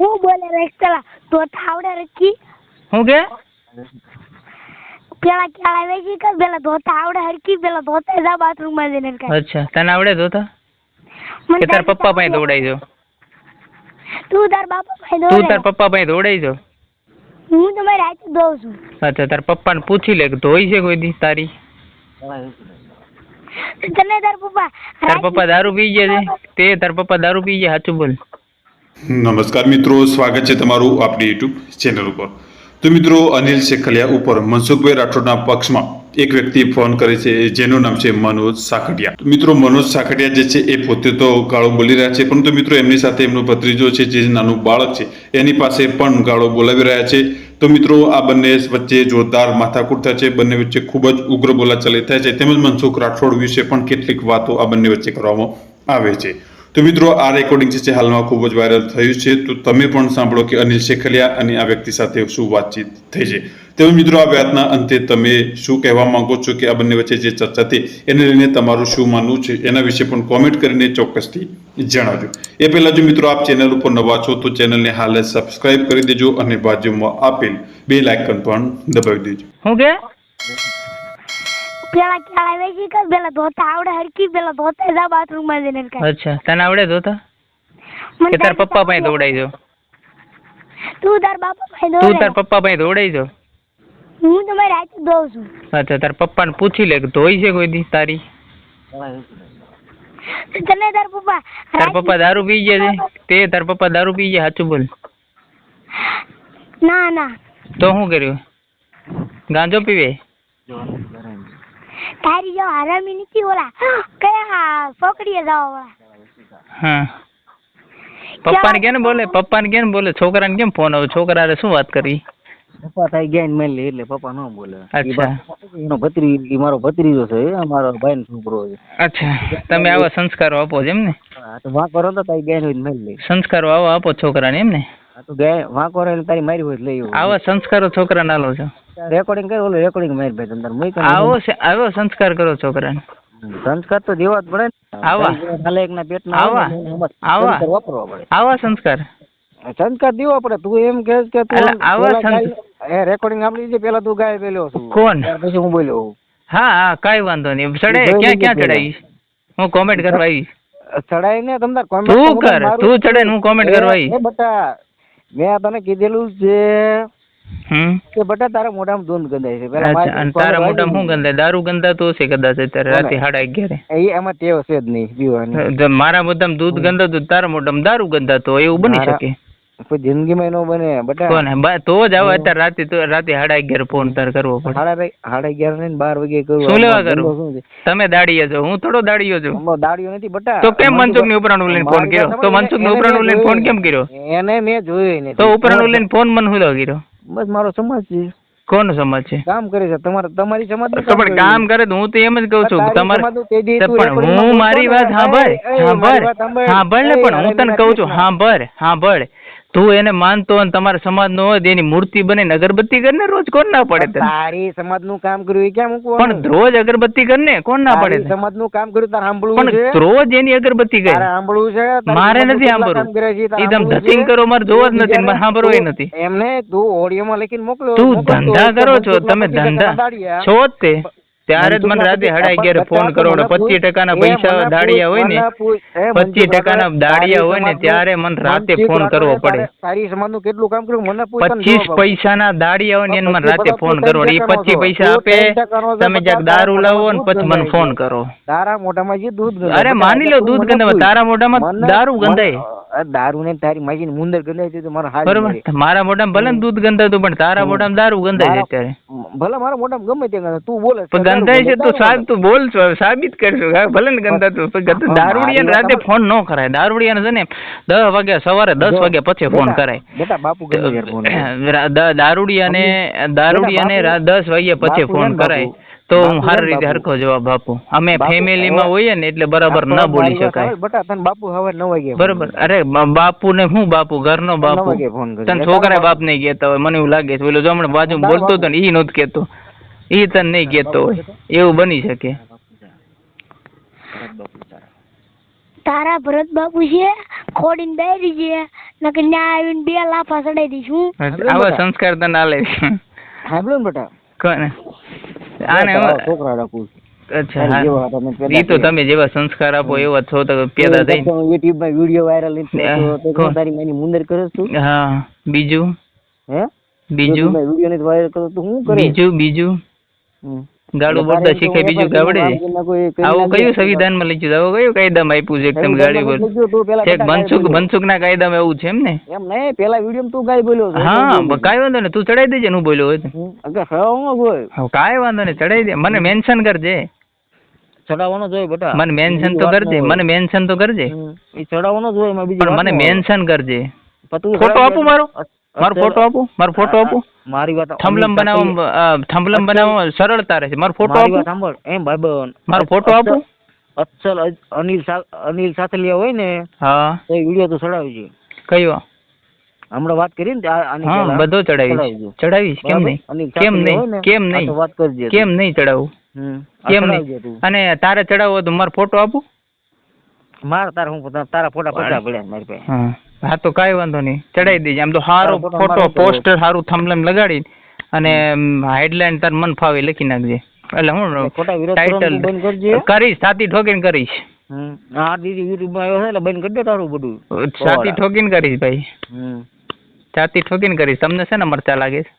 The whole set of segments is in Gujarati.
હું બોલે રસ્તા તો થાવડે રખી હું કે? પેલા ક્યાં આવે છે કે પેલા ધોતા આવડે હરકી પેલા ધોતા જા બાથરૂમમાં જઈને કે અચ્છા તને આવડે ધોતા? કે તાર પપ્પા પાસે દોડાઈ જો તું તાર બાપા પાસે તું તાર પપ્પા પાસે દોડાઈ જો હું તમારી હાથે દોઉં છું. અચ્છા તાર પપ્પાને પૂછી લે કે ધોઈ છે કોઈ દી તારી? તને તાર પપ્પા તાર પપ્પા દારૂ પી ગયા છે? તે તાર પપ્પા દારૂ પી ગયા સાચું બોલ. નમસ્કાર મિત્રો, સ્વાગત છે તમારું આપણી યુટ્યુબ ચેનલ ઉપર. તો મિત્રો, અનિલ શેખલિયા ઉપર મનસુખભાઈ રાઠોડના પક્ષમાં એક વ્યક્તિ ફોન કરે છે, જેનું નામ છે મનોજ સાખડિયા. મિત્રો, મનોજ સાખડિયા જે છે, એ પોતે તો ગાળો બોલી રહ્યા છે, પરંતુ મિત્રો, એમની સાથે એમનો ભત્રીજો છે, જે નાનું બાળક છે, એની પાસે પણ ગાળો બોલાવી રહ્યા છે. તો મિત્રો, આ બંને વચ્ચે જોરદાર માથાકૂટ થાય છે, બંને વચ્ચે ખૂબ જ ઉગ્ર બોલાચાલી થાય છે, તેમજ મનસુખ રાઠોડ વિશે પણ કેટલીક વાતો આ બંને વચ્ચે કરવામાં આવે છે. તો મિત્રો, આ રેકોર્ડિંગ છે, હાલમાં ખૂબ જ વાયરલ થયું છે. તો તમે પણ સાંભળો કે અનિલ શેખલિયા અને આ વ્યક્તિ સાથે શું વાતચીત થઈ છે. તેમજ મિત્રો, આ વાતના અંતે તમે શું કહેવા માંગો છો કે આ બંને વચ્ચે જે ચર્ચા થઈ એને લઈને તમારું શું માનવું છે? એના વિશે પણ કોમેન્ટ કરીને ચોક્કસથી જણાવજો. એ પહેલાં જો મિત્રો, આપ ચેનલ ઉપર નવા છો, તો ચેનલને હાલ સબસ્ક્રાઇબ કરી દેજો અને બાજુમાં આપેલ બે લાઇકન પણ દબાવી દેજો. શું કે? પેલા ક્યાં આવે છે કે પેલા ધોતા આવડે હરકી પેલા ધોતા જા બાથરૂમમાં જઈને હરકાય. અચ્છા તને આવડે ધોતા? કે તાર પપ્પા પાસે દોડાઈ જો તું તાર બાપા પાસે તું તાર પપ્પા પાસે દોડાઈ જો હું તમારી હાથે દોઉં છું. અચ્છા તાર પપ્પાને પૂછી લે કે ધોઈ છે કોઈ દી તારી? તને તાર પપ્પા તાર પપ્પા દારૂ પી ગયા છે? તે તાર પપ્પા દારૂ પી ગયા સાચું બોલ. ના ના. તો શું કર્યું? ગાંજો પીવે? તારી જો હરામી નથી ઓલા કયા છોકરીએ જાવ ઓલા હા. પપ્પાને કેમ બોલે? પપ્પાને કેમ બોલે? છોકરાને કેમ ફોન આવે? છોકરા હારે શું વાત કરી? પપ્પા થઈ ગયા મેં લે એટલે પપ્પા ન બોલે. અચ્છા. એનો ભત્રી મારો ભત્રીજો છે એ અમારો ભાઈ છોકરો છે. અચ્છા. તમે આવા સંસ્કારો આપો છો એમ ને? આ તો વાંકો રહો તારી ગાય હોય મેં લે. સંસ્કારો આવા આપો છોકરાને એમ ને? આ તો ગાય વાંકો રહે તારી મારી હોય લઈ આવા સંસ્કારો છોકરાને આલો છો. રેકોર્ડિંગ કરે ઓલું રેકોર્ડિંગ મારી ભાઈ તંદર મુઈ તો આવો આવો સંસ્કાર કરો છોકરાને. સંસ્કાર તો દેવા જ પડે ને. આવા. ખાલે એક ના પેટ ના આવા. આવા. વાપરવા પડે. આવા સંસ્કાર. સંસ્કાર દેવો પડે. તું એમ કે કે તું આવા એ રેકોર્ડિંગ આપણી જે પેલા તું ગાય પેલો છું. કોણ? પછી હું બોલ્યો હા હા કાંઈ વાંધો નહીં. ચડે ક્યાં ક્યાં ચડાવી હું કોમેન્ટ કરવા આવીશ. ચડાય ને તમને કોમેન્ટ તું કર, તું ચડે હું કોમેન્ટ કરવા આવીશ. બટા મેં તને કીધેલું છે કે બટા તારા મોઢામાં ધૂંધ ગંધાય છે. પેલા અને તારા મોઢામાં શું. ગંધાય? દારૂ ગંધાતું હશે કદાચ અત્યારે રાતે સાડા અગિયારે. એ એમાં ટેવ છે જ નહીં પીવાની. મારા મોઢામાં દૂધ ગંધાતું તારા મોઢામાં દારૂ ગંધાતો તો એવું બની શકે? જિંદગીમાં એનો બને બટા તો જ આવે અત્યારે રાતે તો રાતે સાડા અગિયાર ફોન તાર કરવો પડે. સાડા સાડા અગિયાર ને બાર વાગે કરું. શું લેવા કરું? શું? તમે દાડીએ છો હું થોડો દાડીયો છું. દાડીયો નથી બટા તો કેમ મનસુખની ઉપરાણું લઈને ફોન કર્યો? તો મનસુખની ઉપરાણું લઈને ફોન કેમ કર્યો? એને મેં જોયું તો ઉપરાણું લઈને ફોન મને હુલો કર્યો બસ મારો સમાજ છે. કોનો સમાજ છે? કામ કરે છે. તમારા તમારી સમાજ પણ કામ કરે તો હું તો એમ જ કહું છું તમારે પણ હું મારી વાત સાંભળ સાંભળ સાંભળ. ને પણ હું તને કહું છું. સાંભળ સાંભળ. તું એને માનતો અને તમારા સમાજ નો હોય એની મૂર્તિ બને અગરબત્તી કરને રોજ કોણ ના પડે તારી સમાજનું કામ કર્યું એ ક્યાં મૂકવું પણ રોજ અગરબત્તી કરને કોણ ના પડે સમાજનું કામ કર્યું તારે સાંભળવું પણ રોજ એની અગરબત્તી કરે સાંભળવું છે? મારે નથી સાંભળવું. એ તમે સાંભળવું કરો મારે જોવો જ નથી મારે સાંભળવું નથી. એમને તું ઓડિયોમાં લખીને મોકલો તું ધંધા કરો છો તમે ધંધા છો જ તે. ત્યારે જ મને રાતે સાડા અગિયાર ફોન કરો ને પચીસ ટકાના પૈસા દાડિયા હોય ને પચીસ ટકાના દાડિયા હોય ને ત્યારે મને રાતે ફોન કરવો પડે. તારી સમાજનું કેટલું કામ કર્યું? મને પચીસ. પૈસાના દાડિયા હોય ને એને મને રાતે ફોન કરવો એ પચીસ પૈસા આપે તમે જ્યાં દારૂ લાવો ને પછી મને ફોન કરો. તારા મોઢામાં જે દૂધ અરે માની લો દૂધ મને તારા મોઢામાં દારૂ ગંધાય. દારૂ ને તારી માજી મુંદર ગંધાય તો મારો હાથ બરોબર. મરે. મોઢામાં ભલે ને દૂધ ગંધાતું પણ તારા મોઢામાં દારૂ ગંધાય છે અત્યારે. ભલે મારા મોઢામાં ગમે તે તું બોલે ગંધાય છે તો સાબ તું બોલ છો સાબિત કરશો હા, ભલે ને ગંધા તું દારૂડિયાને રાતે ફોન ન કરાય. દારૂડિયાને છે ને દસ વાગે સવારે દસ જો, વાગે પછી ફોન કરાય. બેટા બાપુ દારૂડિયાને દારૂડિયાને દસ વાગ્યા પછી ફોન કરાય. તો હું સારી રીતે. હરખો જવાબ આપું. અમે ફેમિલીમાં હોઈએ ને એટલે બરાબર ન બોલી શકાય. તને બાપુ હવે નવ વાગે બરાબર. અરે બાપુ ને હું બાપુ? ઘરનો બાપુ? વાગે. તને છોકરા બાપ. નહીં કહેતા હોય મને એવું લાગે છે. પેલો જો બાજુ બોલતો હતો ને ઈ નહોતું કહેતો. ઈ તને નહીં કેતો હોય. એવું બની શકે. તારા ભરત બાપુ છે ખોડીને બેરી છે. નકર ન્યા આવીને બે લાફા ચડાઈ દઈશું આવા સંસ્કાર તને આલે સાંભળો ને બેટા? કોને? આને છોકરા રાખું અચ્છા તો તમે જેવા સંસ્કાર આપો એવા છો તો પેદા થઈ યુટ્યુબમાં વીડિયો વાયરલ હા, તારી માની મુંદર કરે તું? હા બીજું? હે? બીજું? વીડિયો ને વાયરલ કરો તો હું કરે? બીજું બીજું? એટલે બોલતા શીખે બીજું કોઈ કરી આવું કયું સંવિધાનમાં લખ્યું? આવું કયું કાયદામાં આપ્યું છે? એકદમ ગાડી પર એક ગાળી મનસુખ ના કાયદામાં એવું છે એમ ને? એમ નહીં પેલા વીડિયો તું ગાય બોલ્યો હા કાંઈ વાંધો નહીં તું ચડાઈ દેજે હું બોલ્યો હોય કાંઈ વાંધો નહીં ચડાઈ દે. મને મેન્શન કરજે. ચડાવવાનો જ હોય બેટા. મને મેન્શન તો કરજે મને મેન્શન તો કરજે. એ ચડાવવાનો જ હોય પણ મને મેન્શન કરજે. ફોટો આપું મારો? મારો ફોટો આપો મારો ફોટો આપો. મારી વાત થંબલમ બનાવો થંબલમ બનાવો સરળતા રહેશે. મારો ફોટો આપો. સાંભળ. એમ ભાઈબંધ મારો ફોટો આપો. અચ્છલ અનિલ અનિલ સાથલિયા હોય ને હા. તો વિડિયો તો ચડાવજો. કયો? હમણાં વાત કરી ને હા બધો ચડાવીશ. ચડાવજો. ચડાવીશ કેમ? નહીં? કેમ નહીં? કેમ નહીં? વાત કરજે કેમ નહીં ચડાવું? કેમ નહીં? અને તારે ચડાવવો તો મારો ફોટો આપું. મારે તારા હું તારા ફોટા પચાસ પડ્યા મારી પાસે. હા. હા તો કાંઈ વાંધો નહીં. ચડાવી દેજે. આમ તો સારો ફોટો પોસ્ટર સારું થંબલેમ લગાડી અને હેડલાઇન તાર મન ફાવે લખી નાખજે. એટલે હું. ટાઇટલ કરીશ છાતી ઠોકીને કરીશ. હા દીદી યુટ્યુબમાં આવ્યો છે એટલે બંધ કરી દે તારું બધું. છાતી ઠોકીને કરીશ ભાઈ. સાતી છાતી ઠોકીને કરીશ. તમને છે ને મરચા લાગે છે?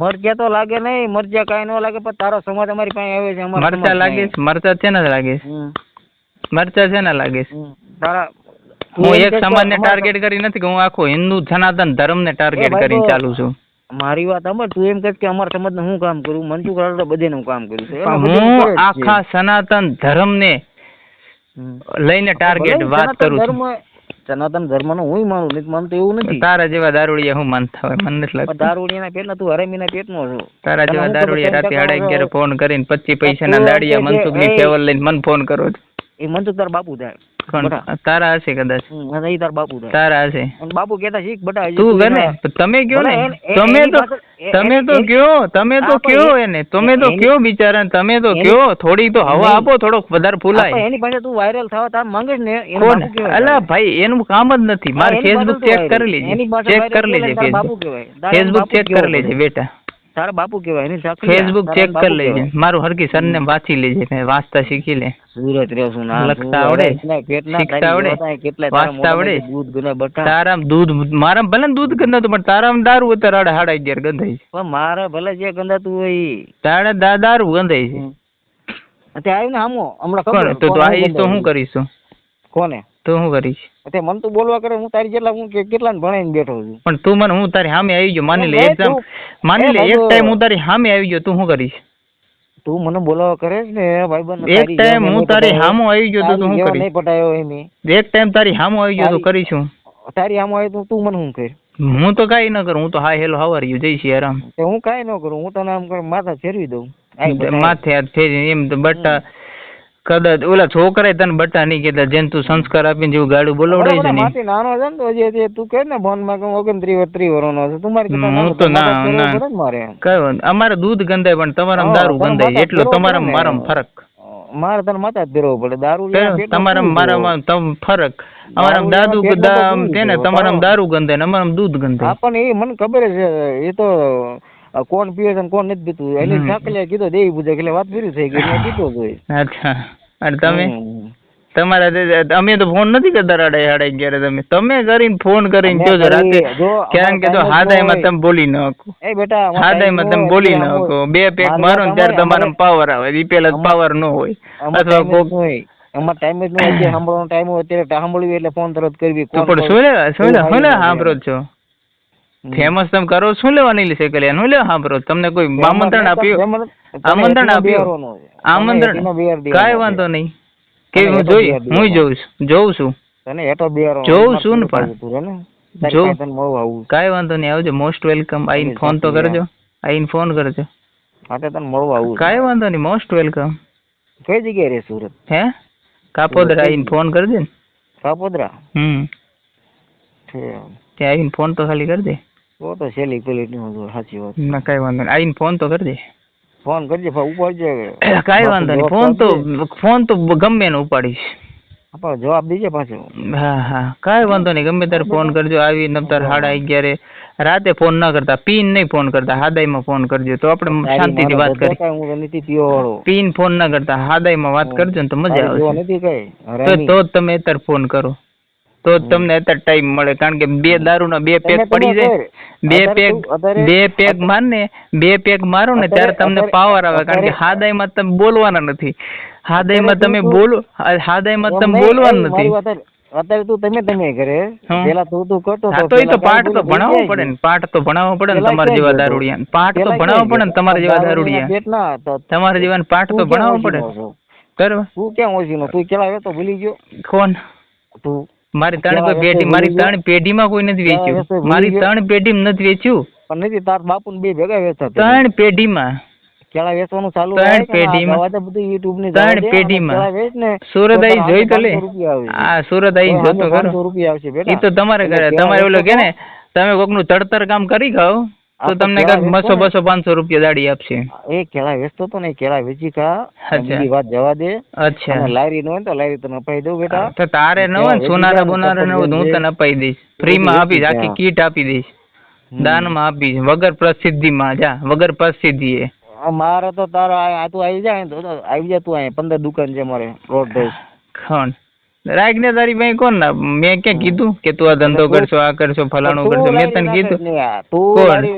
મરચા તો લાગે નહીં મરચા કાંઈ ન લાગે પણ તારો સમાજ અમારી પાસે આવે છે મરચા લાગે મરચા છે ને લાગે મરચા છે ને લાગે તારા હું એક સમાજ ને સમાજને ટાર્ગેટ કરી નથી કે હું આખો હિન્દુ સનાતન ધર્મને ટાર્ગેટ ભાઈ કરીને ચાલુ છું. મારી વાત સાંભળ તું એમ કહે કે અમારા સમાજને હું કામ કરું? મનસુખ રાઠોડે બધેનું કામ કર્યું છે? હું આખા સનાતન ધર્મને. લઈને ટાર્ગેટ વાત કરું છું. ધર્મ સનાતન ધર્મનું હું માનું નથી માનતો એવું નથી. તારા જેવા દારૂડિયા હું માનતા હોય મને નથી લાગતું. દારૂડિયાના પેટના તું હરામીના પેટનો છો. તારા જેવા દારૂડિયા રાતે અઢાઈ અગિયાર ફોન કરીને પચીસ પૈસાના ના દાડિયા મનસુખની ફેવર લઈને મને ફોન કરો છો. એ મનસુખ તાર બાપુ થાય. કોણ તારા હશે કદાચ. હમ, તાર બાપુ તારા હશે. બાપુ કેતા શીખ બટા તું ગને તમે કયો ને? એ- તમે તો તમે તો કયો તમે તો કયો એને તમે તો કયો બિચારા તમે તો કયો થોડી તો હવા આપો થોડોક વધારે ફૂલાય. એની પાસે તું વાયરલ થવા તાર માંગે ને અલા ભાઈ એનું કામ જ નથી. મારે ફેસબુક ચેક કરી લેજે ચેક કરી લેજે ફેસબુક ફેસબુક ચેક કરી લેજે. બેટા. તારા બાપુ કહેવાય એની સાક્ષી ફેસબુક ચેક કરી લેજે. મારું હરકી સરને વાંચી લેજે મેં વાંચતા શીખી લે. સુરત રહ્યો છું ના લખતા આવડે? તારી આવડે? કેટલા વાંચતા આવડે? દૂધ ગણે બટા. તારામ દૂધ મારામ ભલે દૂધ ગંદા તો પણ તારામ દારૂ અત્યારે હાડા અગિયાર ગંધાય છે. પણ મારે ભલે જે ગંધાતું હોય તારે દા દારૂ ગંધાય છે. અત્યારે આવ્યું ને હમો. હમણાં ખબર કોણ? તો આ તો? શું કરીશ? કોને? તો શું કરીશ. અત્યારે મન તું બોલવા કરે હું તારી જેટલા હું કેટલા ભણાઈને બેઠો છું? પણ તું મને હું તારી સામે આવી ગયો. માની લે એક્ઝામ માની લે એક ટાઈમ હું તારી સામે આવી ગયો. તું શું કરીશ? તું મને બોલાવા કરે છે ને ભાઈબંધ એક ટાઈમ હું તારી સામો આવી ગયો તો તું શું કરીશ? નહીં પટાયો એની એક ટાઈમ તારી સામો આવી ગયો તો કરીશું તારી આમ આવે તો તું મને શું કર હું તો કાઈ ન કરું હું તો હા હેલો હવાર યુ જઈ છીએ આરામ હું કઈ ન કરું હું તને આમ કર માથા ફેરવી દઉં. માથે ફેરી એમ તો બટ્ટા કદાચ ઓલા છોકરાએ તને બટા નહીં કેતા જેને તું સંસ્કાર આપીને જેવું ગાડું બોલાવડાય છે ને નાનો છે ને તો હજી તું કે ને ફોનમાં કે ઓગણત્રીસ વર્ષ ત્રીસ વર્ષનો છે. તું મારી હું તો ના- ના. મારે. કઈ અમારે દૂધ ગંધાય પણ તમારા દારૂ ગંધાય. એટલો તમારા. મારામાં ફરક. મારે તને માથા જ ફેરવવો પડે. દારૂ તમારા મારામાં તમ ફરક. અમારા દાદુ છે? ને શું દારૂ ગંધે ને અમારા દૂધ ગંધાય. પણ એ મને ખબર છે એ તો કોણ પીવે છે કોણ નથી પીતું. એટલે ઠાકલે કીધો દેવી પૂજા એટલે વાત પૂરી થઈ ગઈ પીતો અચ્છા. અને તમે? તમારા અમે તો ફોન નથી કરતા રાડે હાડે ક્યારે તમે? તમે કરીને ફોન કરીને જો રાતે કારણ કે જો હાદાયમાં તમે બોલી ન શકો. હાદાયમાં તમે બોલી ન શકો. બે પેક મારો ને ત્યારે તમારો પાવર આવે. એ પેલા પાવર ન હોય. અથવા કોક અમાર ટાઈમ જ ન હોય. સાંભળવાનો ટાઈમ હોય ત્યારે સાંભળ્યું એટલે ફોન તરત કરવી પણ શું લે શું લે સાંભળો છો. ફેમસ તમે કરો શું લેવા નહીં લેશે કલ્યાણ શું લેવા સાંભળો તમને કોઈ આમંત્રણ આપ્યું? આમંત્રણ આપ્યું? આમંત્રણ? કાંઈ વાંધો નહીં. કે હું જોઈ હું જોઉં છું જોઉં છું. તને એટો બિયારો જોઉં છું ને પણ. જો. કાંઈ વાંધો નહીં આવજો. મોસ્ટ વેલકમ આઈને ફોન તો કરજો. આઈને ફોન કરજો. માટે તને મળવા આવું. કાંઈ વાંધો નહીં મોસ્ટ વેલકમ કઈ જગ્યાએ રે સુરત? હે? કાપોદરા આઈને ફોન કરજે ને. કાપોદરા? હમ. ત્યાં આવીને ફોન તો ખાલી કરજે. તો તો પેલી નું સાચી વાત. ના કઈ વાંધો નહીં. આઈને ફોન તો કરજે ફોન કરજે ઉપાડજે કઈ વાંધો નહીં. ફોન તો ફોન તો ગમે એને ઉપાડીશ. આપણે જવાબ દેજે પાછો. હા હા. કઈ વાંધો નહીં. ગમે ત્યારે ફોન કરજો. આવી નમતર સાડા અગિયારે રાતે ફોન ના કરતા. પીન નહીં ફોન કરતા. હાદાઈમાં ફોન કરજો. તો આપણે શાંતિ શાંતિથી વાત કરી. પીન ફોન ના કરતા. હાદાઈમાં વાત કરજો ને તો મજા આવશે તો તમે અત્યારે ફોન કરો. તો તમને અત્યારે ટાઈમ મળે. કારણ કે બે દારૂના બે પેક પડી જાય. બે પેક બે પેક માર ને બે પેક મારો ને ત્યારે તમને પાવર આવે. કારણ કે હાદાઈમાં તમે બોલવાના નથી. હાદાઈમાં તમે બોલો હાદાઈમાં તમે બોલવાનું નથી. અત્યારે- તું તમે તમે કરે પેલા તું તું કરતો તો એ તો પાઠ તો ભણાવવો પડે ને પાઠ તો ભણાવવો પડે ને તમારા જેવા? દારૂડિયા પાઠ તો ભણાવવો પડે ને? તમારા જેવા દારૂડિયા. તમારા જેવા પાઠ તો ભણાવવો પડે? બરાબર. તું ક્યાં ઓછી તું કેલા તો ભૂલી ગયો? કોણ? તું. મારી ત્રણ કોઈ પેઢી મારી ત્રણ પેઢીમાં કોઈ નથી વેચ્યું. મારી? ત્રણ પેઢીમાં નથી વેચ્યું. પણ નથી તાર બાપુ બે ભેગા વેચતા ત્રણ પેઢીમાં. કેળા વેચવાનું ચાલુ ત્રણ પેઢીમાં. બધું યુટ્યુબની ત્રણ. પેઢીમાં. ને આઈ જોઈ તો લે 500 રૂપિયા સુરત આઈ જોતો કરો રૂપિયા આવશે એ તો તમારે તમારે ઓલો કે ને તમે કોકનું તડતર કામ કરી આ તો તમને કેળા બસો બસો પાંચસો રૂપિયા દાડી આપશે. એ કેળા વેચતો તો ને કેળા વેચી કા. બીજી વાત જવા દે. અચ્છા. લારી નો હોય તો લારી તને અપાઈ દઉં બેટા. તો તારે ન હોય સોનારા બોનારા ન હું તને અપાઈ દઈશ. ફ્રીમાં આપીશ આખી કીટ આપી દઈશ. દાન દાનમાં આપીશ વગર પ્રસિદ્ધિમાં જા વગર પ્રસિદ્ધિ એ મારે તો તારા આ તું આવી જાય તો આવી જા તું અહીંયા પંદર દુકાન છે મારે રોડ ધોઈશ ખણ. રાખ ને તારી પાસે કોણ ના? મેં ક્યાં કીધું કે તું આ ધંધો કરશો આ કરશો ફલાણું કરશો. મેં તને કીધું. તું કોણ?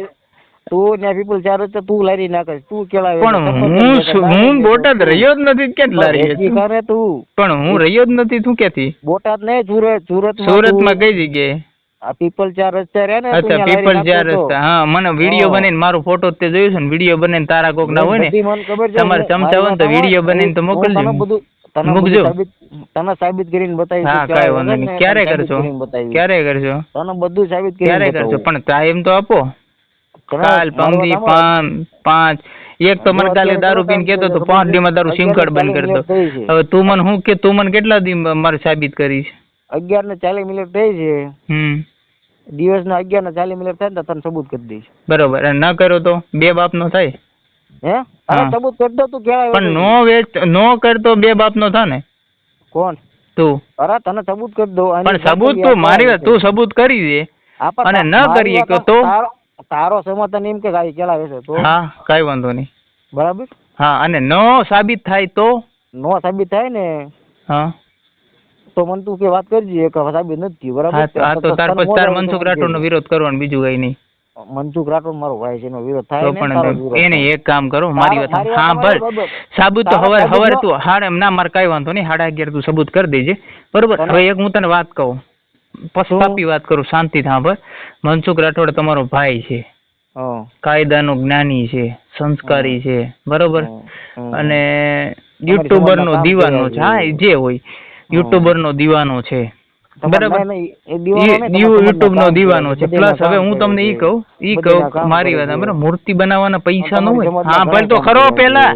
તું ત્યાં પીપલ ચારે છે તું લારી નાખે તું કેળા પણ હું હું બોટાદ રહ્યો જ નથી ક્યાં લારી કરે તું. પણ હું રહ્યો જ નથી તું ક્યાંથી? બોટાદ ને સુરત સુરત સુરતમાં કઈ જગ્યાએ? આ પીપલ ચાર રસ્તા રહ્યા ને અચ્છા પીપલ ચાર રસ્તા. હા મને વીડિયો. બનાવીને મારો ફોટો તે જોયું છે ને વીડિયો બનાવીને તારા કોક ના હોય ને તમારે ચમચા હોય ને તો વીડિયો બનાવીને તો મોકલજો. બધું તને મૂકજો. સાબિત- તને સાબિત કરીને બતાવી હા કે વાંધો નહીં. ક્યારે કરશો. ક્યારે કરશો? તને બધું સાબિત કરીને ક્યારે કરશો? પણ ટાઈમ તો આપો. કાલ મારો પાંચ પાંચ. એક તો મને કાલે દારૂ પીને કેતો તો પાંચ દી માં તારું સિમ કાર્ડ બંધ કરતો કરી દો. હવે તું મને હું કે? તું મને કેટલા દી મારે સાબિત કરીશ અગિયાર ને ચાલીસ મિનિટ થઈ છે. હમ. દિવસ ના અગિયાર ને ચાલીસ મિનિટ થાય ને તને સબૂત કરી દઈશ. બરોબર. અને ન કર્યો તો? બે બાપ નો થાય? હે. અરે સબૂત કરતો દો તું કેળા પણ નો વેચ નો કરતો બે બાપ નો થાય ને કોણ? તું. અરે તને સબૂત કરી દો પણ સબૂત તું મારી તું સબૂત કરી દે. અને ન કરીએ કે તો? તારો- સમર્થન એમ કે ગાડી કેળા વેચે તો? હા કઈ વાંધો નહીં. બરાબર? હા અને નો સાબિત થાય તો? નો સાબિત થાય ને હા. તો મન તું કે વાત કરજે કે સાબિત નથી બરાબર? હા તો- તાર પછી તાર મનસુખ રાઠોડ નો વિરોધ કરવાનો બીજું કઈ નહીં. મનસુખ રાઠોડ મારો ભાઈ છે એનો વિરોધ થાય પણ એને એક કામ કરો મારી વાત સાંભળ, સાબુત તો હવારે હવારે તું હાડ ના મારે કઈ વાંધો નહીં હાડા અગિયાર તું સબૂત કરી દેજે. બરોબર? હવે એક હું તને વાત કહું. પસ્તાપી વાત કરું શાંતિ સાંભળ. મનસુખ રાઠોડ તમારો ભાઈ છે. કાયદાનો જ્ઞાની છે સંસ્કારી છે બરોબર. અને યુટ્યુબર નો દીવાનો છે હા એ જે હોય યુટ્યુબર નો દીવાનો છે. બરાબર. નહીં, નહીં, એ દીવાનો નહીં, તમારા યુટ્યુબ નો દીવાનો છે. પ્લસ હવે હું તમને ઈ કહું ઈ કહું મારી વાત બરાબર. મૂર્તિ બનાવવાના પૈસા નો હોય. હા પણ તો ખરો પેલા.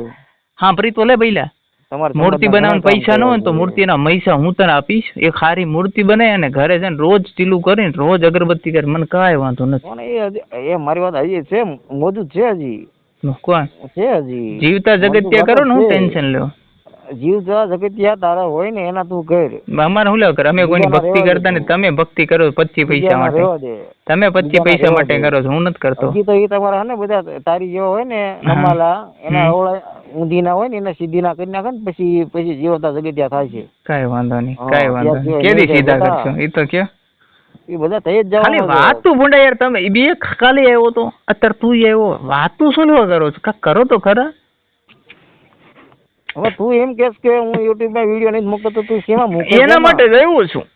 હા પ્રી તો લે પહેલા મૂર્તિ બનાવવાના પૈસા ન હોય તો. મૂર્તિના પૈસા હું તને આપીશ. એક ખારી મૂર્તિ બનાય અને ઘરે છે ને રોજ ચીલું કરીને રોજ અગરબત્તી કરે. મને કાંઈ વાંધો નથી. એ મારી વાત હજી છે? મોજુદ છે હજી? કોણ? છે હજી. જીવતા જગત્યા કરો ને હું ટેન્શન લ્યો. જીવ જવા જગતિયા તારા હોય ને એના તું કર. અમારે શું કરે? અમે કોઈની ભક્તિ કરતા ને તમે ભક્તિ કરો પચીસ પૈસા માટે. તમે પચીસ પૈસા માટે કરો છો હું નથી કરતો. હજી તો એ તમારા હે ને બધા તારી જેવા હોય ને નમાલા એના ઓળા ઊંધી ના હોય ને એને સીધી ના કરી નાખે ને પછી પછી જીવતા જગતિયા થાય છે. કઈ વાંધો નહીં કઈ વાંધો નહીં. કેદી સીધા કરશો? એ તો કે એ બધા થઈ જ ખાલી જવાના વાત તું ભૂંડા યાર તમે. બે ખાલી આવ્યો તો. અત્યારે તું આવ્યો. વાત તું શું લેવા કરો છો? કરો તો ખરા? હવે તું એમ કેસ કે હું યુટ્યુબમાં વીડિયો નહીં મૂકતો તો તું શેમાં મૂકે? એના માટે જ છું.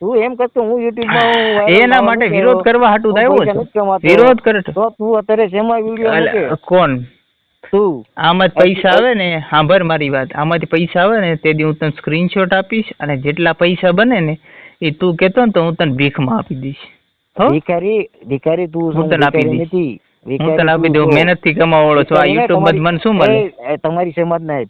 તું એમ કહેતો હું યુટ્યુબમાં એના માટે વિરોધ કરવા હાટુ આવ્યો છું. વિરોધ કરે તો તું અત્યારે શેમાં વીડિયો મૂકે? કોણ? તું. આમાં જ પૈસા આવે ને સાંભળ મારી વાત. આમાંથી પૈસા આવે ને તે દી હું તને સ્ક્રીનશોટ આપીશ અને જેટલા પૈસા બને ને એ તું કેતો ને તો હું તને ભીખમાં આપી દઈશ. ભિખારી ભિખારી તું હું તને આપી દઈશ. હું તને આપી દઉં મહેનતથી કમાવાળો છો. આ યુટ્યુબમાં મને શું મળે? તમારી સમજ ના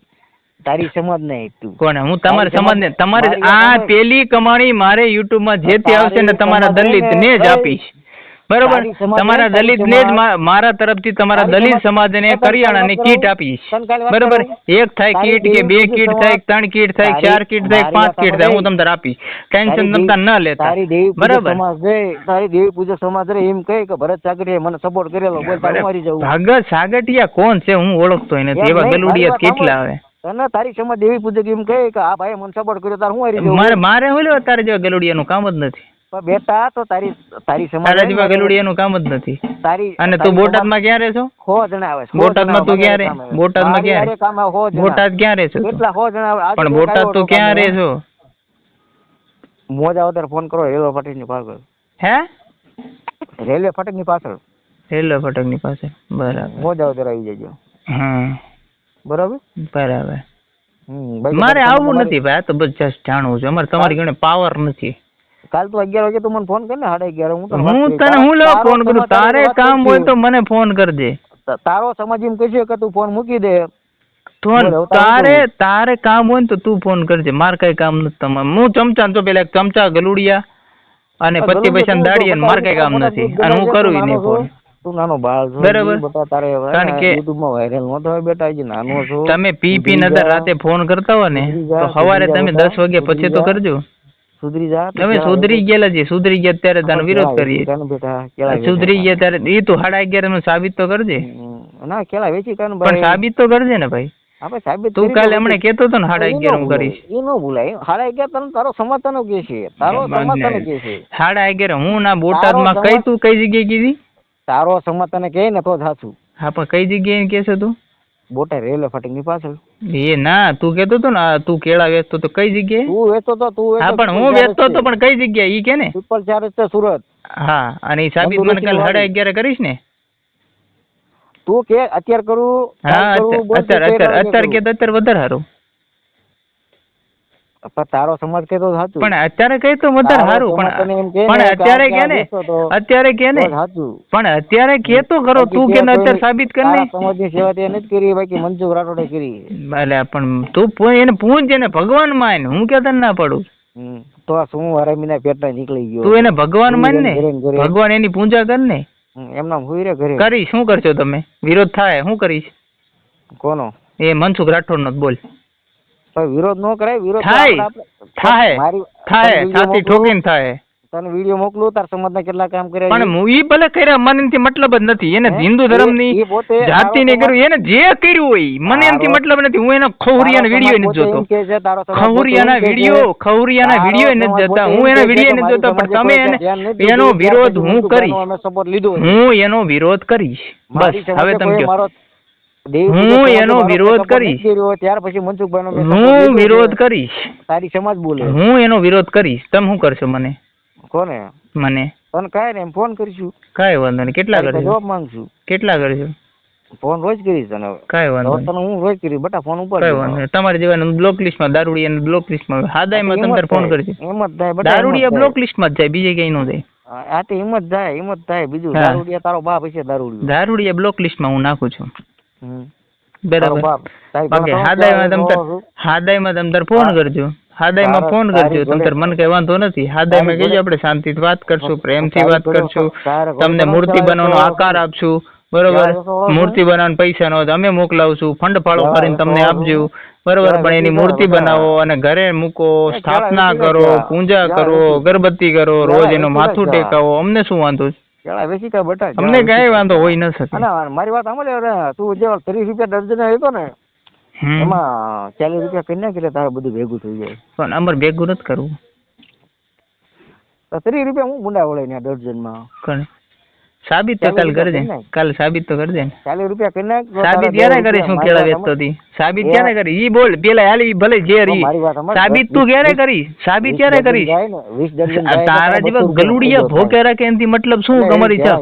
તારી સમજ ના તું. કોને હું તમારી સમજ ને તમારે આ પેલી કમાણી મારે યુટ્યુબમાં જે તે આવશે ને તમારા દલિત ને જ આપીશ. બરોબર? તમારા દલિત ને જ મારા તરફથી તમારા દલિત સમાજ- સમાજને કરિયાણાની કીટ? આપીશ. બરોબર? એક થાય કીટ કે બે કીટ થાય ત્રણ કીટ થાય ચાર કીટ થાય પાંચ કીટ થાય હું તમને આપીશ. ટેન્શન તમતા ન લેતા. બરાબર? તારી દેવી પૂજા સમાજ રે એમ કહે કે ભરત ચાકરીએ મને સપોર્ટ કરેલો બોલ તારે મારી જવું ભગત સાગઠિયા કોણ છે? હું ઓળખતો એને એવા ગલુડિયા કેટલા આવે? તને તારી સમાજ દેવી પૂજક એમ કહે કે આ ભાઈ મને સપોર્ટ કર્યો તારે હું હારી જવું મારે મારે હોય તારે જેવા ગલુડિયાનું કામ જ નથી. પણ બેટા તો તારી તારી સમાજ તારા છે ને, કામ જ નથી. તારી અને તું બોટાદમાં ક્યાં રહે છો? હો જણા આવે છે, બોટાદમાં તું ક્યાં રહે? બોટાદમાં ક્યાં હારે કામ હો બોટાદ ક્યાં રહે છો કેટલા હો જણા પણ બોટાદ તું ક્યાં રહે છો? મોજા વધારે ફોન કરો રેલવે ફાટકની પાછળ. હે? રેલવે ફાટકની પાછળ. રેલવે ફાટકની પાછળ. બરાબર. મોજા વધારે આવી જજો. હા બરાબર? બરાબર. મારે આવવું નથી ભાઈ આ તો બસ જસ્ટ જાણવું છે. અમારે તમારી ઘણે પાવર નથી. કાલ તું અગિયાર વાગે તું મને ફોન કર ને સાડા અગિયાર હું તને હું તને હું લેવા ફોન કરું તારે કામ હોય તો મને ફોન કરજે તારો સમાજ એમ કહેશે કે તું ફોન મૂકી દે. તારે તારે કામ હોય ને તો તું ફોન કરજે મારે કઈ કામ નથી તમારે. હું ચમચા તો પેલા ચમચા ગલુડિયા અને પચી પૈસા દાડી અને મારે કઈ કામ નથી. અને હું કરું નહીં ફોન. તું નાનો બાળ છો બરાબર. બટા તારે કારણ કે- YouTube માં વાયરલ નો થવાય બેટા જે નાનો છો તમે પી પી નતર રાતે ફોન કરતા હો ને તો સવારે તમે દસ વાગ્યા પછી તો કરજો. સુધરી જા તમે સુધરી ગયેલા છે સુધરી ગયા ત્યારે તને વિરોધ કરીએ. સુધરી ગયા ત્યારે એ તો સાડા અગિયારનું સાબિત તો કરજે. ના કેળા વેચી કાઢને પણ સાબિત તો કરજે ને ભાઈ. આપણે સાબિત તું કાલે હમણે કેતો તો ને સાડા અગિયાર હું કરીશ. એ નો ભૂલાય. સાડા અગિયાર તને તારો સમાજ તને કહે છે. તારો સમાજ તને કહે છે. સાડા અગિયાર હું ના બોટાદમાં કઈ તું કઈ જગ્યાએ કીધી? તારો સમાજ તને કહે ને તો સાચું હા પણ કઈ જગ્યાએ કે છે તું? બોટાદ રેલવે ફાટકની પાછળ. એ ના તું કેતો તો ને તું કેળા વેચતો તો કઈ જગ્યાએ? તું વેચતો તો તું હા પણ હું વેચતો તો પણ કઈ જગ્યાએ? ઈ કે ને સુપર ચાર રસ્તે સુરત. હા અને ઈ સાબિત મને કાલ સાડા અગિયારે કરીશ ને? તું કે અત્યારે કરું હા અત્યારે કે અત્યારે અત્યારે કે અત્યારે વધારે સારું. તારો સમાજ કે તો સાચું. પણ અત્યારે કઈ તો વધારે સારું પણ પણ અત્યારે કે ને અત્યારે કે ને સાચું. પણ અત્યારે કે તો કરો તું કે અત્યારે સાબિત કર ને સમાજની સેવા તે નથી કરી બાકી મનસુખ રાઠોડે કરી. એટલે પણ તું એને પૂછ એને ભગવાન માન હું કે તને ના પડું? તો આ શું હરામીના પેટના નીકળી ગયો? તું એને ભગવાન માન ને. ભગવાન એની પૂજા કર ને. એમના હુઈ રે ઘરે. કરીશ શું કરશો તમે? વિરોધ થાય શું કરીશ? કોનો? એ મનસુખ રાઠોડ નો બોલ. પણ વિરોધ ન કરાય વિરોધ થાય. થાય. થાય. છાતી ઠોકીને થાય. તને વીડિયો મોકલું તાર સમાજના કેટલા કામ કર્યા પણ હું ઈ ભલે કર્યા મને એનાથી મતલબ જ નથી. એને હિન્દુ ધર્મની એ જાતિ ને કર્યું એને જે કર્યું હોય મને એનાથી મતલબ નથી. હું એના ખૌરિયાના વીડિયો નથી જોતો. ખૌરિયાના વીડિયો ખૌરિયાના વીડિયો નથી જોતા. હું એના વીડિયો નથી જોતો પણ તમે એને એનો વિરોધ હું કરીશ. હું એનો વિરોધ કરીશ. બસ. હવે તમે કહો. હું એનો વિરોધ કરીશ. ત્યાર પછી મનસુખભાઈ હું વિરોધ કરીશ. તારી સમાજ બોલે હું એનો વિરોધ કરીશ. તમે શું કરશો મને? કોને? મને. તને કાંઈ નહીં ફોન કરીશું. કાંઈ વાંધો નહીં. કેટલા કરશો? જવાબ માંગશું. કેટલા કરશો? ફોન રોજ કરીશ તને. કાંઈ વાંધો તને હું રોજ કરીશ બટા ફોન ઉપર કાંઈ વાંધો તમારે જેવાને બ્લોક લિસ્ટમાં અને બ્લોક લિસ્ટમાં. હાદાઈમાં તમે ફોન કરજો. એમ જ થાય બટા દારૂડિયા બ્લોક લિસ્ટમાં જ જાય બીજે ક્યાંય નો જાય. આ તો હિંમત થાય હિંમત થાય. બીજું. દારૂડિયા તારો બાપ હશે દારૂડિયો. દારૂડિયા બ્લોક લિસ્ટમાં હું નાખું છું. બરાબર. બાપ. તારી બાકી ઘરે હાદાઈમાં તમ હાદાઈમાં તમ તાર ફોન કરજો. હાદાઈમાં ફોન કરજો. તમ તાર મને કઈ વાંધો નથી. હાદાઈમાં કહેજો આપણે શાંતિથી વાત કરશું પ્રેમથી વાત કરશું. તમને મૂર્તિ બનાવવાનો આકાર આપશું. બરોબર? મૂર્તિ બનાવવાનો પૈસા નો અમે મોકલાવશું. ફંડ ફાળો કરીને તમને આપજો. બરોબર? પણ એની મૂર્તિ બનાવો અને ઘરે મૂકો સ્થાપના કરો પૂજા કરો અગરબત્તી કરો રોજ એનું માથું ટેકાવો. અમને શું વાંધો છે? કેળા વેચી કા બટા તમને કઈ વાંધો હોય ન શકે. અને મારી વાત સાંભળે અરે તું જે ત્રીસ રૂપિયા દર્જન આવ્યો ને એમાં ચાલીસ રૂપિયા કરી નાખી એટલે તારે બધું ભેગું થઈ જાય. પણ અમારે ભેગું નથી કરવું. ત્રીસ રૂપિયા હું ગુંડા વળે ને દર્જનમાં? સાબિત તો કાલ કરજે. કરી દે કાલ સાબિત તો કરી દે ચાલીસ રૂપિયા કરી નાખ સાબિત ક્યારે કરીશ હું કેળા વેચતો હતી સાબિત ક્યારે કરી ઈ બોલ પેલા હાલ ઈ ભલે જે રી. સાબિત તું ક્યારે કરી સાબિત ક્યારે તો તારા જેવા ગલુડિયા ભોકે રાખે એનથી મતલબ શું તમારી જા?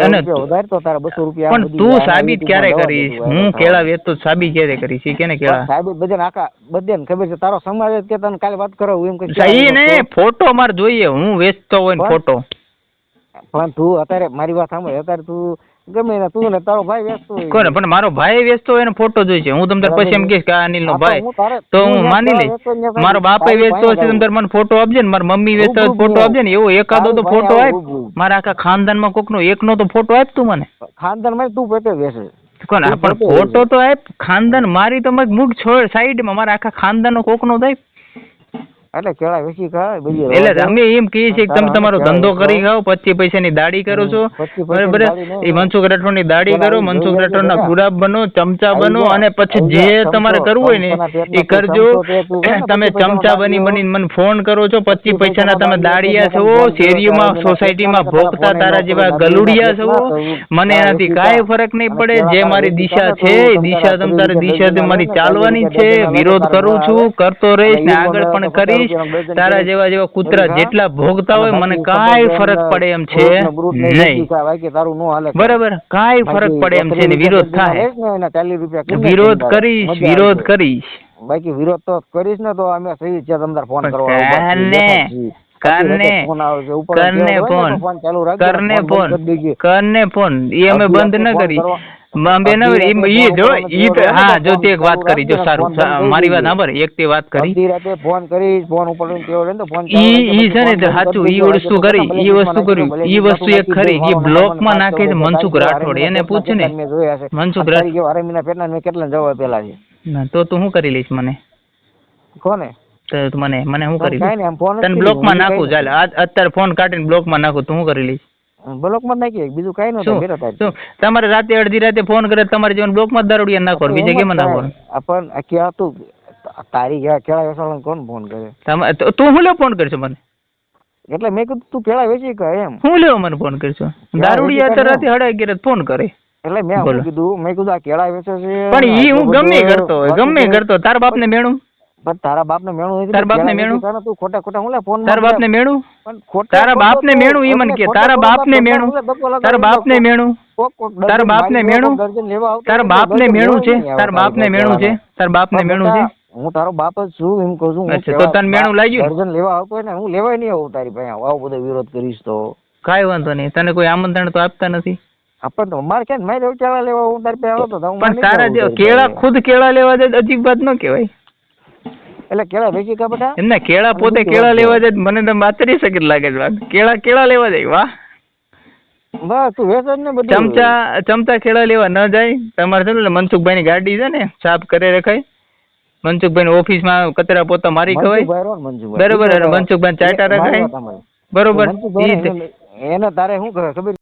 અને પણ તું સાબિત ક્યારે કરીશ? હું. કેળા વેચતો સાબિત ક્યારે કરીશ? ઈ કેને કેળા? સાબિત બધાને આખા બધે ખબર છે તારો સમાજ કે તને કાલે વાત કરો એમ કે સહી ને ફોટો મારે જોઈએ હું વેચતો હોય ને ફોટો. પણ તું અત્યારે મારી વાત સાંભળ અત્યારે તું ગમે ને તું ને તારો ભાઈ વેચતો હોય. કોને? પણ મારો ભાઈ વેચતો હોય એનો ફોટો જોઈ છે હું તમને પછી એમ કહીશ કે આ અનિલ નો ભાઈ. તો હું માની લઈશ. મારો બાપ વેચતો હશે. તમે મને ફોટો આપજે ને મારી મમ્મી વેચતા હોય ફોટો આપજે ને એવો એકાદો તો ફોટો આપ. મારા આખા ખાનદાનમાં કોકનો એકનો તો ફોટો આપ તું મને. ખાનદાનમાં તું પોતે વેચે કોને? પણ ફોટો તો આપ. ખાનદાન મારી તો મૂક છોડ સાઈડમાં. મારા આખા ખાનદાનનો કોકનો થાય એટલે કેળા વેચી ખાય બીજી એટલે અમે એમ કહીએ છીએ કે તમે તમારો ધંધો કરી ખાઓ પચીસ પૈસાની દાડી કરો છો. હમ, 25 પૈસાની બરાબર એ મનસુખ રાઠોડની પેલા કરો મનસુખ રાઠોડના લેજે બનો ચમચા બનો અને પછી જે તમારે કરવું હોય ને એ કરજો. તમે ચમચા બની બની મને ફોન કરો છો પચીસ પૈસાના તમે દાડિયા છો શેરીઓમાં સોસાયટીમાં ભોગતા તારા જેવા ગલુડિયા છો મને એનાથી કાંઈ ફરક નહીં પડે જે મારી દિશા છે એ દિશા તમ તારી દિશા મારી ચાલવાની છે વિરોધ કરું છું કરતો રહીશ ને આગળ પણ પચાસ કરીશ તારા જેવા જેવા કૂતરા જેટલા ભોગતા હોય મને કાંઈ ફરક પડે એમ છે. નહીં બરાબર. કાંઈ ફરક પડે એમ છે ને વિરોધ થાય. વિરોધ કરીશ વિરોધ કરીશ. બાકી વિરોધ તો કરીશ ને તો અમે સહી છે તમને ફોન કરવા કરને, કરને, ફોન કરને ફોન. કરને ફોન એ અમે બંધ ન કરી અંબે ઈ જો ઈ હા જો તે એક વાત કરી જો સારું મારી વાત સાંભળ એક તે વાત કરી. અડધી રાતે ફોન કરી ફોન ઉપર તો ફોન ઈ ઈ છે ને સાચું ઈ વસ્તુ કરી ઈ વસ્તુ કર્યું ઈ વસ્તુ એક ખરી ઈ બ્લોકમાં નાખે છે મનસુખ રાઠોડ એને પૂછ ને. મેં. મનસુખ રાઠોડ. રાઠ- મહિના પેટના મેં કેટલા જવા પેલા છે? ના તો તું શું કરી લઈશ મને? કોને? તો મને મને શું કરી લઈશ? તને બ્લોકમાં નાખું ચાલ અત્યારે ફોન કાઢીને બ્લોકમાં નાખું તું શું કરી લઈશ? નાખીએ. બીજું કાંઈ બેઠા તમારે રાતે અડધી રાતે ફોન કરે તમારે જીવન બ્લોકમાં દારૂડિયા નાખો બીજે કેમ નાખો આપણ ક્યાં તું તારી કેળા કેળા વેચાણ કોણ ફોન કરે? તું હું લેવો ફોન કરશો મને? એટલે મેં કીધું તું કેળા વેચી કર એમ. હું લેવો મને ફોન કરશો? દારૂડિયા તો રાતે હડાઈ ગેરે ફોન કરે. એટલે મેં કીધું મેં કીધું આ કેળા વેચે છે પણ ઈ હું ગમે કરતો ગમે કરતો તાર બાપને મેણું? પણ તારા બાપને મેણું નથી તારા બાપ ને મેણું? તું ખોટા ખોટા હું લે ફોન તાર બાપને મેણું? પણ તારા બાપ ને મેણું ઈ મને કે તારા બાપ ને મેણું? તારા બાપ ને મેણું? તારા બાપ ને મેણું? તારા બાપ ને મેણું છે? તારા બાપ ને મેણું છે? તારા બાપ ને મેણું છે? હું તારો બાપ જ છું એમ કહું છું અચ્છા, તો તને મેણું લાગ્યું? ને? દર્જન લેવા આવતો ને હું લેવાય નહીં આવું તારી પાસે. આવો બધો વિરોધ કરીશ તો. કાઈ વાંધો નહીં. તને કોઈ આમંત્રણ તો આપતા નથી? આપણ તો મારે ક્યાં મારે કેળા લેવા હું તારી પાસે આવતો તો પણ તારા જે કેળા ખુદ કેળા લેવા જાય અજીબ વાત ન કહેવાય. એટલે કેળા વેચી કા બેટા? એમના કેળા પોતે કેળા લેવા જાય મને તો માતરી શકે લાગે છે. વાત કેળા કેળા લેવા જાય વાહ. વાહ તું વેચ ને બધું. ચમચા ચમચા કેળા લેવા ન જાય. તમારે છે ને મનસુખભાઈ ની ગાડી છે ને સાફ કરે રખાય. મનસુખભાઈ ની ઓફિસમાં કચરા પોતા મારી ખવાય. બરોબર મનસુખભાઈ ચાટા રખાય. બરોબર એને તારે શું કરે ખબર?